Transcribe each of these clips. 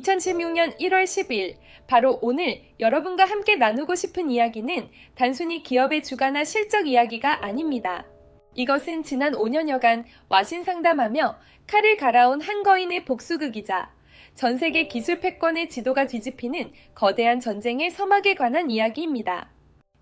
2016년 1월 10일, 바로 오늘 여러분과 함께 나누고 싶은 이야기는 단순히 기업의 주가나 실적 이야기가 아닙니다. 이것은 지난 5년여간 와신 상담하며 칼을 갈아온 한 거인의 복수극이자 전 세계 기술 패권의 지도가 뒤집히는 거대한 전쟁의 서막에 관한 이야기입니다.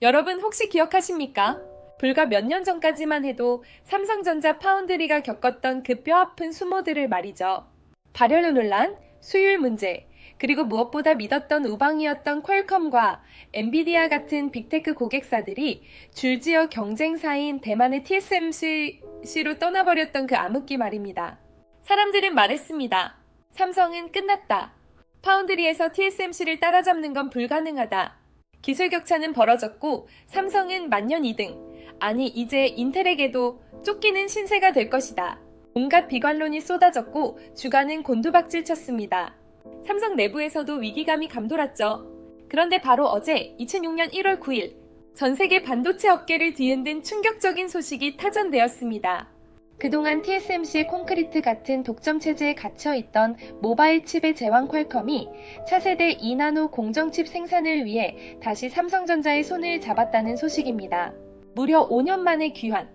여러분 혹시 기억하십니까? 불과 몇 년 전까지만 해도 삼성전자 파운드리가 겪었던 그 뼈아픈 수모들을 말이죠. 발열 논란, 수율 문제, 그리고 무엇보다 믿었던 우방이었던 퀄컴과 엔비디아 같은 빅테크 고객사들이 줄지어 경쟁사인 대만의 TSMC로 떠나버렸던 그 암흑기 말입니다. 사람들은 말했습니다. 삼성은 끝났다. 파운드리에서 TSMC를 따라잡는 건 불가능하다. 기술 격차는 벌어졌고 삼성은 만년 2등. 아니 이제 인텔에게도 쫓기는 신세가 될 것이다. 온갖 비관론이 쏟아졌고 주가는 곤두박질 쳤습니다. 삼성 내부에서도 위기감이 감돌았죠. 그런데 바로 어제 2006년 1월 9일 전 세계 반도체 업계를 뒤흔든 충격적인 소식이 타전되었습니다. 그동안 TSMC의 콘크리트 같은 독점 체제에 갇혀 있던 모바일 칩의 제왕 퀄컴이 차세대 2나노 공정칩 생산을 위해 다시 삼성전자의 손을 잡았다는 소식입니다. 무려 5년 만의 귀환.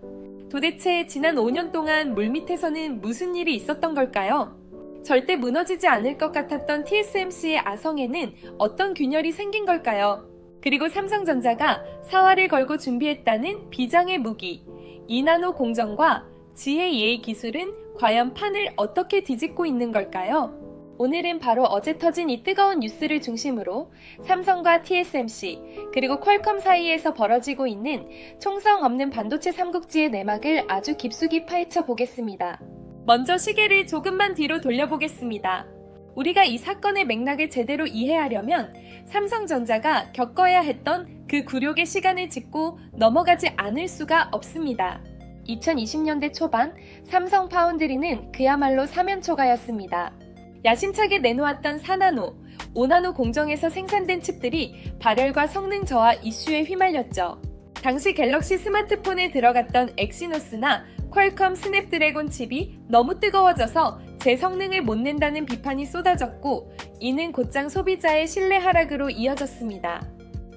도대체 지난 5년 동안 물밑에서는 무슨 일이 있었던 걸까요? 절대 무너지지 않을 것 같았던 TSMC의 아성에는 어떤 균열이 생긴 걸까요? 그리고 삼성전자가 사활을 걸고 준비했다는 비장의 무기, 2나노 공정과 GAA 기술은 과연 판을 어떻게 뒤집고 있는 걸까요? 오늘은 바로 어제 터진 이 뜨거운 뉴스를 중심으로 삼성과 TSMC 그리고 퀄컴 사이에서 벌어지고 있는 총성 없는 반도체 삼국지의 내막을 아주 깊숙이 파헤쳐 보겠습니다. 먼저 시계를 조금만 뒤로 돌려보겠습니다. 우리가 이 사건의 맥락을 제대로 이해하려면 삼성전자가 겪어야 했던 그 굴욕의 시간을 짚고 넘어가지 않을 수가 없습니다. 2020년대 초반 삼성 파운드리는 그야말로 사면초가였습니다. 야심차게 내놓았던 4나노, 5나노 공정에서 생산된 칩들이 발열과 성능 저하 이슈에 휘말렸죠. 당시 갤럭시 스마트폰에 들어갔던 엑시노스나 퀄컴 스냅드래곤 칩이 너무 뜨거워져서 제 성능을 못 낸다는 비판이 쏟아졌고 이는 곧장 소비자의 신뢰 하락으로 이어졌습니다.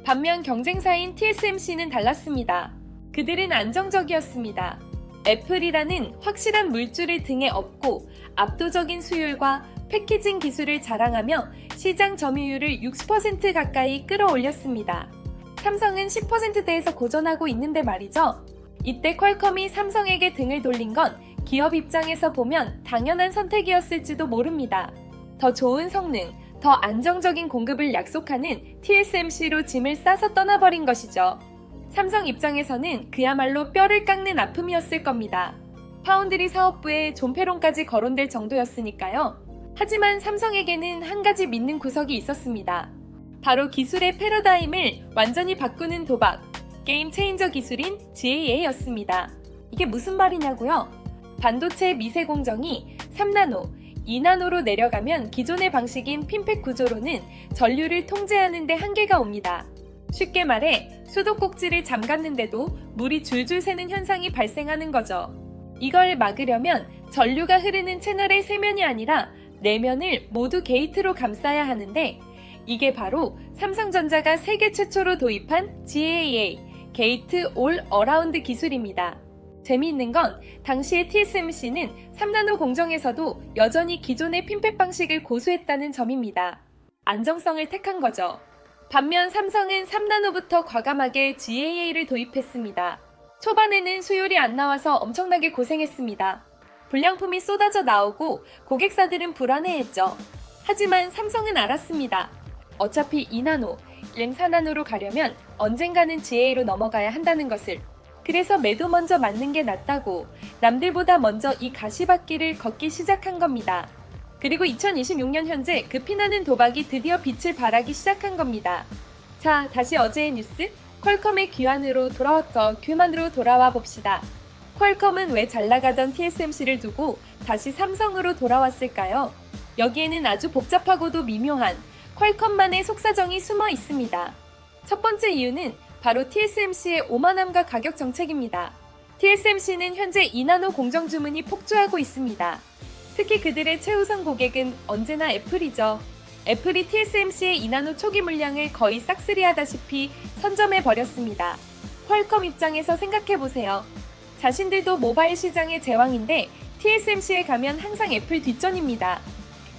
반면 경쟁사인 TSMC는 달랐습니다. 그들은 안정적이었습니다. 애플이라는 확실한 물줄을 등에 업고 압도적인 수율과 패키징 기술을 자랑하며 시장 점유율을 60% 가까이 끌어올렸습니다. 삼성은 10%대에서 고전하고 있는데 말이죠. 이때 퀄컴이 삼성에게 등을 돌린 건 기업 입장에서 보면 당연한 선택이었을지도 모릅니다. 더 좋은 성능, 더 안정적인 공급을 약속하는 TSMC로 짐을 싸서 떠나버린 것이죠. 삼성 입장에서는 그야말로 뼈를 깎는 아픔이었을 겁니다. 파운드리 사업부에 존폐론까지 거론될 정도였으니까요. 하지만 삼성에게는 한 가지 믿는 구석이 있었습니다. 바로 기술의 패러다임을 완전히 바꾸는 도박, 게임 체인저 기술인 GAA였습니다. 이게 무슨 말이냐고요? 반도체 미세 공정이 3나노, 2나노로 내려가면 기존의 방식인 핀팩 구조로는 전류를 통제하는 데 한계가 옵니다. 쉽게 말해 수도꼭지를 잠갔는데도 물이 줄줄 새는 현상이 발생하는 거죠. 이걸 막으려면 전류가 흐르는 채널의 세면이 아니라 내면을 모두 게이트로 감싸야 하는데 이게 바로 삼성전자가 세계 최초로 도입한 GAA 게이트 올 어라운드 기술입니다. 재미있는 건 당시의 TSMC는 3나노 공정에서도 여전히 기존의 핀팩 방식을 고수했다는 점입니다. 안정성을 택한 거죠. 반면 삼성은 3나노부터 과감하게 GAA를 도입했습니다. 초반에는 수율이 안 나와서 엄청나게 고생했습니다. 불량품이 쏟아져 나오고 고객사들은 불안해했죠. 하지만 삼성은 알았습니다. 어차피 2나노, 램 4나노로 가려면 언젠가는 GA로 넘어가야 한다는 것을. 그래서 매도 먼저 맞는 게 낫다고 남들보다 먼저 이 가시밭길을 걷기 시작한 겁니다. 그리고 2026년 현재 그 피나는 도박이 드디어 빛을 발하기 시작한 겁니다. 자, 다시 어제의 뉴스 퀄컴의 귀환으로 돌아왔죠. 귀환으로 돌아와 봅시다. 퀄컴은 왜 잘 나가던 TSMC를 두고 다시 삼성으로 돌아왔을까요? 여기에는 아주 복잡하고도 미묘한 퀄컴만의 속사정이 숨어 있습니다. 첫 번째 이유는 바로 TSMC의 오만함과 가격 정책입니다. TSMC는 현재 2나노 공정 주문이 폭주하고 있습니다. 특히 그들의 최우선 고객은 언제나 애플이죠. 애플이 TSMC의 이나노 초기 물량을 거의 싹쓸이하다시피 선점해 버렸습니다. 퀄컴 입장에서 생각해 보세요. 자신들도 모바일 시장의 제왕인데 TSMC에 가면 항상 애플 뒷전입니다.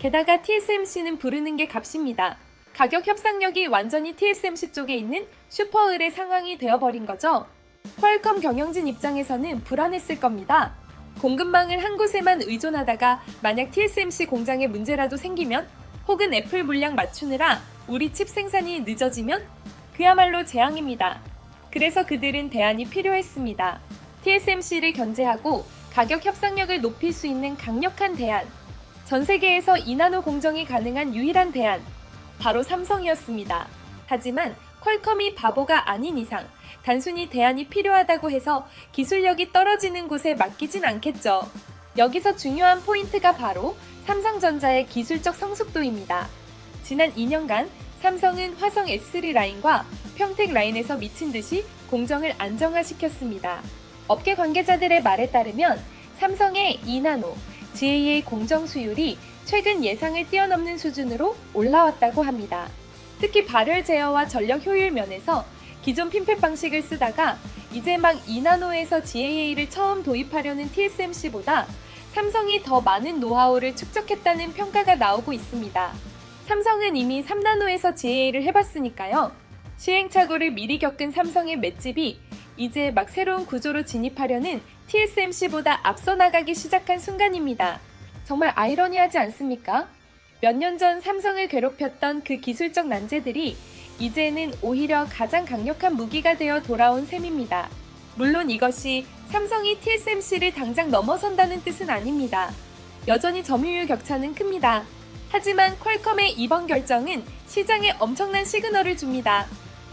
게다가 TSMC는 부르는 게 값입니다. 가격 협상력이 완전히 TSMC 쪽에 있는 슈퍼을의 상황이 되어버린 거죠. 퀄컴 경영진 입장에서는 불안했을 겁니다. 공급망을 한 곳에만 의존하다가 만약 TSMC 공장에 문제라도 생기면 혹은 애플 물량 맞추느라 우리 칩 생산이 늦어지면 그야말로 재앙입니다. 그래서 그들은 대안이 필요했습니다. TSMC를 견제하고 가격 협상력을 높일 수 있는 강력한 대안. 전 세계에서 이나노 공정이 가능한 유일한 대안. 바로 삼성이었습니다. 하지만 퀄컴이 바보가 아닌 이상 단순히 대안이 필요하다고 해서 기술력이 떨어지는 곳에 맡기진 않겠죠. 여기서 중요한 포인트가 바로 삼성전자의 기술적 성숙도입니다. 지난 2년간 삼성은 화성 S3 라인과 평택 라인에서 미친 듯이 공정을 안정화시켰습니다. 업계 관계자들의 말에 따르면 삼성의 2나노, GA의 공정 수율이 최근 예상을 뛰어넘는 수준으로 올라왔다고 합니다. 특히 발열 제어와 전력 효율 면에서 기존 핀펫 방식을 쓰다가 이제 막 2나노에서 GAA를 처음 도입하려는 TSMC보다 삼성이 더 많은 노하우를 축적했다는 평가가 나오고 있습니다. 삼성은 이미 3나노에서 GAA를 해봤으니까요. 시행착오를 미리 겪은 삼성의 맷집이 이제 막 새로운 구조로 진입하려는 TSMC보다 앞서 나가기 시작한 순간입니다. 정말 아이러니하지 않습니까? 몇 년 전 삼성을 괴롭혔던 그 기술적 난제들이 이제는 오히려 가장 강력한 무기가 되어 돌아온 셈입니다. 물론 이것이 삼성이 TSMC를 당장 넘어선다는 뜻은 아닙니다. 여전히 점유율 격차는 큽니다. 하지만 퀄컴의 이번 결정은 시장에 엄청난 시그널을 줍니다.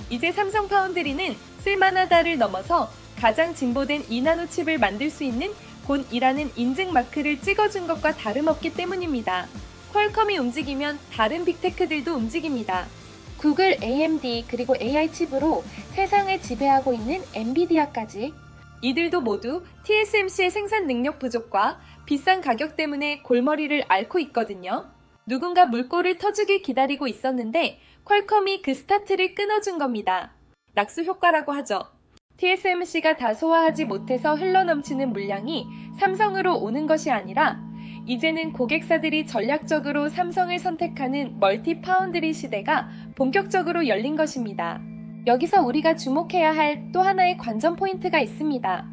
이제 삼성 파운드리는 쓸만하다를 넘어서 가장 진보된 2나노 칩을 만들 수 있는 곧이라는 인증 마크를 찍어준 것과 다름없기 때문입니다. 퀄컴이 움직이면 다른 빅테크들도 움직입니다. 구글, AMD 그리고 AI 칩으로 세상을 지배하고 있는 엔비디아까지 이들도 모두 TSMC의 생산 능력 부족과 비싼 가격 때문에 골머리를 앓고 있거든요. 누군가 물꼬를 터주길 기다리고 있었는데 퀄컴이 그 스타트를 끊어준 겁니다. 낙수 효과라고 하죠. TSMC가 다 소화하지 못해서 흘러넘치는 물량이 삼성으로 오는 것이 아니라 이제는 고객사들이 전략적으로 삼성을 선택하는 멀티 파운드리 시대가 본격적으로 열린 것입니다. 여기서 우리가 주목해야 할 또 하나의 관전 포인트가 있습니다.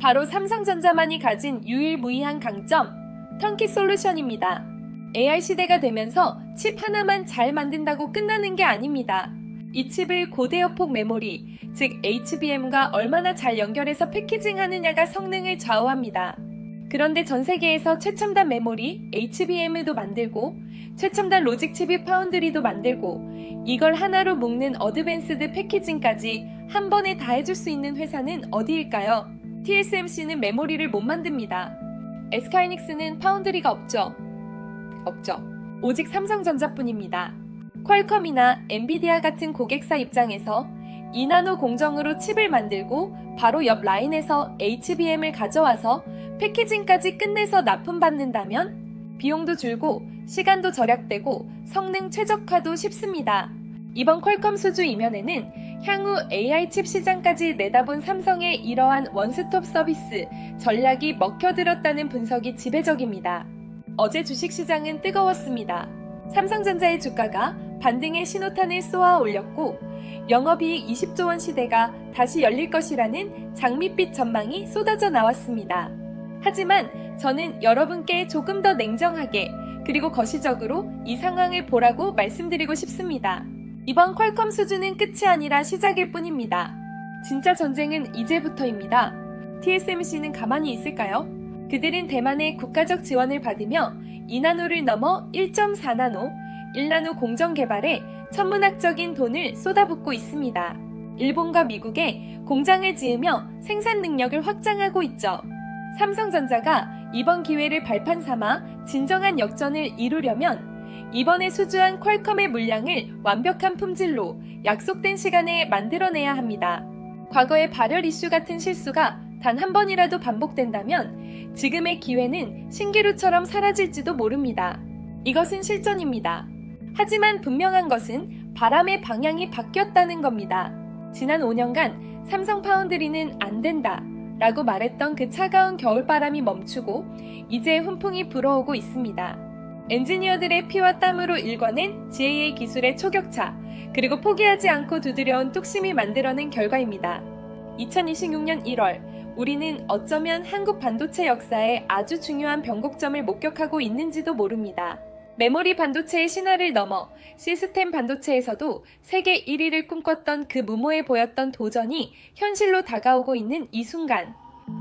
바로 삼성전자만이 가진 유일무이한 강점, 턴키 솔루션입니다. AI 시대가 되면서 칩 하나만 잘 만든다고 끝나는 게 아닙니다. 이 칩을 고대역폭 메모리, 즉 HBM과 얼마나 잘 연결해서 패키징 하느냐가 성능을 좌우합니다. 그런데 전 세계에서 최첨단 메모리, HBM도 만들고, 최첨단 로직 칩이 파운드리도 만들고, 이걸 하나로 묶는 어드밴스드 패키징까지 한 번에 다 해줄 수 있는 회사는 어디일까요? TSMC는 메모리를 못 만듭니다. 에스카이닉스는 파운드리가 없죠. 없죠. 오직 삼성전자뿐입니다. 퀄컴이나 엔비디아 같은 고객사 입장에서 2나노 공정으로 칩을 만들고 바로 옆 라인에서 HBM을 가져와서 패키징까지 끝내서 납품받는다면 비용도 줄고 시간도 절약되고 성능 최적화도 쉽습니다. 이번 퀄컴 수주 이면에는 향후 AI 칩 시장까지 내다본 삼성의 이러한 원스톱 서비스 전략이 먹혀들었다는 분석이 지배적입니다. 어제 주식시장은 뜨거웠습니다. 삼성전자의 주가가 반등의 신호탄을 쏘아 올렸고 영업이익 20조 원 시대가 다시 열릴 것이라는 장밋빛 전망이 쏟아져 나왔습니다. 하지만 저는 여러분께 조금 더 냉정하게 그리고 거시적으로 이 상황을 보라고 말씀드리고 싶습니다. 이번 퀄컴 수준은 끝이 아니라 시작일 뿐입니다. 진짜 전쟁은 이제부터입니다. TSMC는 가만히 있을까요? 그들은 대만의 국가적 지원을 받으며 2나노를 넘어 1.4나노, 1나노 공정 개발에 천문학적인 돈을 쏟아붓고 있습니다. 일본과 미국에 공장을 지으며 생산 능력을 확장하고 있죠. 삼성전자가 이번 기회를 발판 삼아 진정한 역전을 이루려면 이번에 수주한 퀄컴의 물량을 완벽한 품질로 약속된 시간에 만들어내야 합니다. 과거의 발열 이슈 같은 실수가 단 한 번이라도 반복된다면 지금의 기회는 신기루처럼 사라질지도 모릅니다. 이것은 실전입니다. 하지만 분명한 것은 바람의 방향이 바뀌었다는 겁니다. 지난 5년간 삼성 파운드리는 안 된다 라고 말했던 그 차가운 겨울바람이 멈추고 이제 훈풍이 불어오고 있습니다. 엔지니어들의 피와 땀으로 일궈낸 GAA 기술의 초격차, 그리고 포기하지 않고 두드려온 뚝심이 만들어낸 결과입니다. 2026년 1월, 우리는 어쩌면 한국 반도체 역사에 아주 중요한 변곡점을 목격하고 있는지도 모릅니다. 메모리 반도체의 신화를 넘어 시스템 반도체에서도 세계 1위를 꿈꿨던 그 무모해 보였던 도전이 현실로 다가오고 있는 이 순간.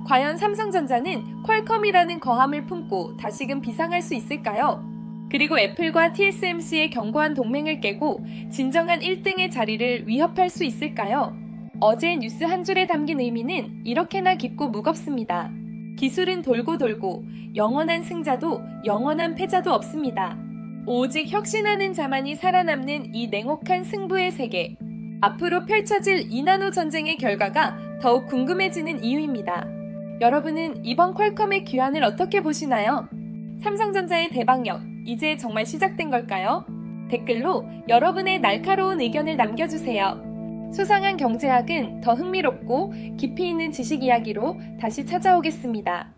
과연 삼성전자는 퀄컴이라는 거함을 품고 다시금 비상할 수 있을까요? 그리고 애플과 TSMC의 견고한 동맹을 깨고 진정한 1등의 자리를 위협할 수 있을까요? 어제 뉴스 한 줄에 담긴 의미는 이렇게나 깊고 무겁습니다. 기술은 돌고 돌고 영원한 승자도 영원한 패자도 없습니다. 오직 혁신하는 자만이 살아남는 이 냉혹한 승부의 세계. 앞으로 펼쳐질 이나노 전쟁의 결과가 더욱 궁금해지는 이유입니다. 여러분은 이번 퀄컴의 귀환을 어떻게 보시나요? 삼성전자의 대박력, 이제 정말 시작된 걸까요? 댓글로 여러분의 날카로운 의견을 남겨주세요. 수상한 경제학은 더 흥미롭고 깊이 있는 지식 이야기로 다시 찾아오겠습니다.